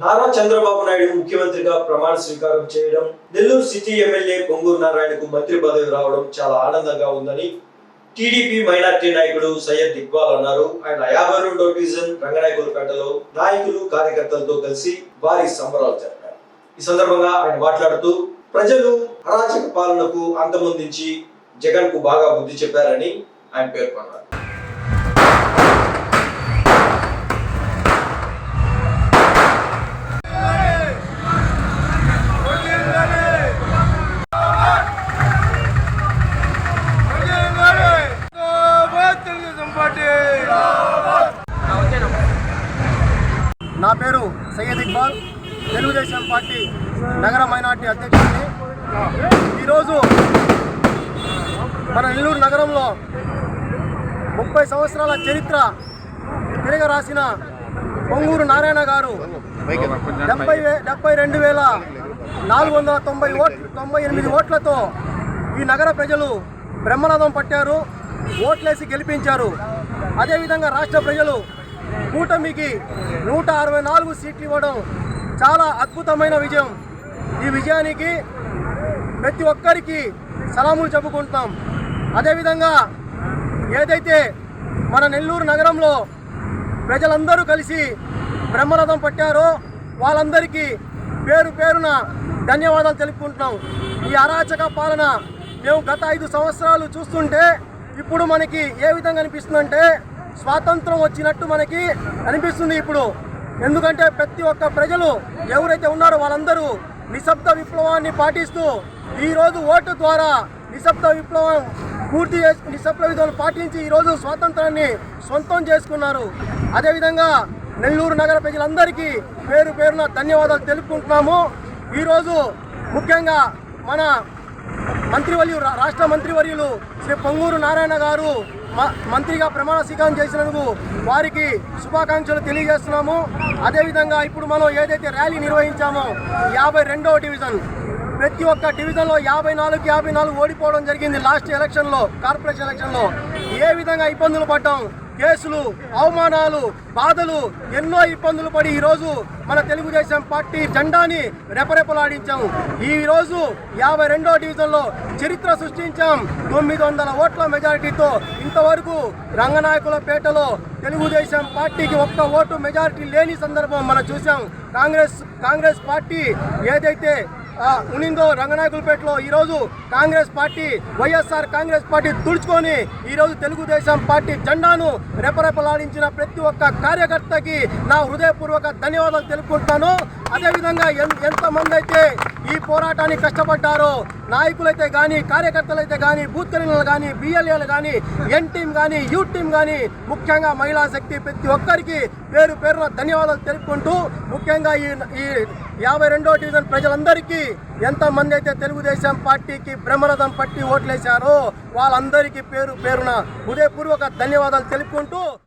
నారా చంద్రబాబు నాయుడు ముఖ్యమంత్రిగా ప్రమాణ స్వీకారం చేయడం నెల్లూరు సిటీ ఎమ్మెల్యే పొంగూరు నారాయణకు మంత్రి పదవి రావడం చాలా ఆనందంగా ఉందని టీడీపీ మైనార్టీ నాయకుడు సయ్యద్ ఇక్బాల్ అన్నారు. ఆయన యాభై రెండో డివిజన్ రంగనాయకులపేటలో నాయకులు కార్యకర్తలతో కలిసి భారీ సంబరాలు జరిపారు. ఈ సందర్భంగా ఆయన మాట్లాడుతూ ప్రజలు అరాచక పాలనకు అంతమొందించి జగన్కు బాగా బుద్ధి చెప్పారని ఆయన పేర్కొన్నారు. నా పేరు సయ్యద్ ఇక్బాల్. తెలుగుదేశం పార్టీ నగర మైనార్టీ అధ్యక్షుడిని. ఈరోజు మన నెల్లూరు నగరంలో ముప్పై సంవత్సరాల చరిత్ర తిరగ రాసిన పొంగూరు నారాయణ గారు డెబ్బై వే డెబ్బై రెండు వేల నాలుగు వందల తొంభై ఓట్ తొంభై ఎనిమిది ఓట్లతో ఈ నగర ప్రజలు బ్రహ్మనాథం పట్టారు. ఓట్లేసి గెలిపించారు. అదేవిధంగా రాష్ట్ర ప్రజలు కూటమికి నూట అరవై నాలుగు సీట్లు ఇవ్వడం చాలా అద్భుతమైన విజయం. ఈ విజయానికి ప్రతి ఒక్కరికి సలాములు చెప్పుకుంటున్నాం. అదేవిధంగా ఏదైతే మన నెల్లూరు నగరంలో ప్రజలందరూ కలిసి బ్రహ్మరథం పట్టారో వాళ్ళందరికీ పేరు పేరున ధన్యవాదాలు తెలుపుకుంటున్నాం. ఈ అరాచక పాలన మేము గత ఐదు సంవత్సరాలు చూస్తుంటే ఇప్పుడు మనకి ఏ విధంగా అనిపిస్తుందంటే స్వాతంత్రం వచ్చినట్టు మనకి అనిపిస్తుంది ఇప్పుడు. ఎందుకంటే ప్రతి ఒక్క ప్రజలు ఎవరైతే ఉన్నారో వాళ్ళందరూ నిశ్శబ్ద విప్లవాన్ని పాటిస్తూ ఈరోజు ఓటు ద్వారా నిశ్శబ్ద విప్లవం పూర్తి చేసి నిశ్శబ్ద విధులు పాటించి ఈరోజు స్వాతంత్రాన్ని సొంతం చేసుకున్నారు. అదేవిధంగా నెల్లూరు నగర ప్రజలందరికీ పేరు పేరున ధన్యవాదాలు తెలుపుకుంటున్నాము. ఈరోజు ముఖ్యంగా మన మంత్రివర్యులు రా- రాష్ట్ర మంత్రివర్యులు శ్రీ పొంగూరు నారాయణ గారు మ- మంత్రిగా ప్రమాణ స్వీకారం చేసినందుకు వారికి శుభాకాంక్షలు తెలియజేస్తున్నాము. అదేవిధంగా ఇప్పుడు మనం ఏదైతే ర్యాలీ నిర్వహించామో యాభై రెండవ డివిజన్ ప్రతి ఒక్క డివిజన్లో యాభై నాలుగు యాభై నాలుగు ఓడిపోవడం జరిగింది లాస్ట్ ఎలక్షన్లో కార్పొరేషన్ ఎలక్షన్లో. ఏ విధంగా ఇబ్బందులు పడ్డాం? కేసులు అవమానాలు బాధలు ఎన్నో ఇబ్బందులు పడి ఈరోజు మన తెలుగుదేశం పార్టీ జెండాని రెపరెపలాడించాం. ఈరోజు యాభై రెండో డివిజన్లో చరిత్ర సృష్టించాం. తొమ్మిది వందల ఓట్ల మెజారిటీతో ఇంతవరకు రంగనాయకులపేటలో తెలుగుదేశం పార్టీకి ఒక్క ఓటు మెజారిటీ లేని సందర్భం మనం చూసాం కాంగ్రెస్ కాంగ్రెస్ పార్టీ ఏదైతే ఉనిందో రంగనాయకులపేటలో ఈరోజు Congress party YSR Congress party తుడుచుకొని ఈరోజు తెలుగుదేశం పార్టీ జెండాను రెపరెపలాడించిన ప్రతి ఒక్క కార్యకర్తకి నా హృదయపూర్వక ధన్యవాదాలు తెలుపుకుంటాను. అదేవిధంగా ఎంతమంది అయితే ఈ పోరాటానికి కష్టపడ్డారో నాయకులైతే కానీ కార్యకర్తలైతే కానీ బూత్ కన్వీనర్లు కానీ బిఎల్ఏలు కానీ ఎన్ టీం కానీ యూ టీం కానీ ముఖ్యంగా మహిళా శక్తి ప్రతి ఒక్కరికి పేరు పేరున ధన్యవాదాలు తెలుపుకుంటూ ముఖ్యంగా ఈ ఈ యాభై రెండో డివిజన్ ప్రజలందరికీ ఎంతమంది అయితే తెలుగుదేశం పార్టీకి బ్రహ్మరథం పట్టి ఓట్లేశారో వాళ్ళందరికీ పేరు పేరున హృదయపూర్వక ధన్యవాదాలు తెలుపుకుంటూ